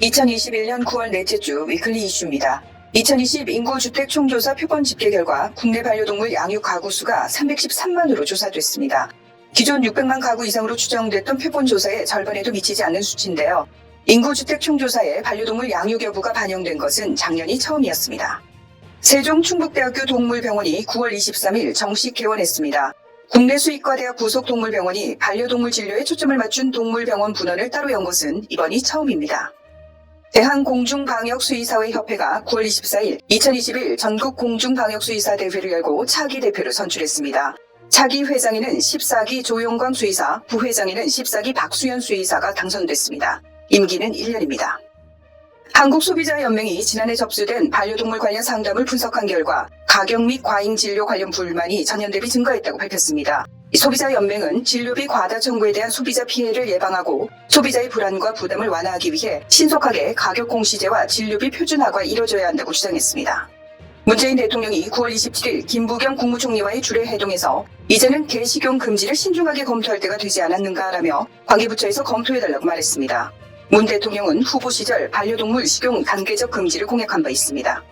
2021년 9월 넷째 주 위클리 이슈입니다. 2020 인구주택 총조사 표본 집계 결과 국내 반려동물 양육 가구 수가 313만으로 조사됐습니다. 기존 600만 가구 이상으로 추정됐던 표본 조사의 절반에도 미치지 않는 수치인데요. 인구주택 총조사에 반려동물 양육 여부가 반영된 것은 작년이 처음이었습니다. 세종 충북대학교 동물병원이 9월 23일 정식 개원했습니다. 국내 수의과대학 부속동물병원이 반려동물 진료에 초점을 맞춘 동물병원 분원을 따로 연 것은 이번이 처음입니다. 대한공중방역수의사회 협회가 9월 24일 2021 전국 공중방역수의사 대회를 열고 차기 대표를 선출했습니다. 차기 회장에는 14기 조용광 수의사, 부회장에는 14기 박수현 수의사가 당선됐습니다. 임기는 1년입니다. 한국소비자연맹이 지난해 접수된 반려동물 관련 상담을 분석한 결과 가격 및 과잉 진료 관련 불만이 전년 대비 증가했다고 밝혔습니다. 소비자 연맹은 진료비 과다 청구에 대한 소비자 피해를 예방하고 소비자의 불안과 부담을 완화하기 위해 신속하게 가격 공시제와 진료비 표준화가 이뤄져야 한다고 주장했습니다. 문재인 대통령이 9월 27일 김부겸 국무총리와의 주례 회동에서 이제는 개식용 금지를 신중하게 검토할 때가 되지 않았는가라며 관계부처에서 검토해달라고 말했습니다. 문 대통령은 후보 시절 반려동물 식용 단계적 금지를 공약한 바 있습니다.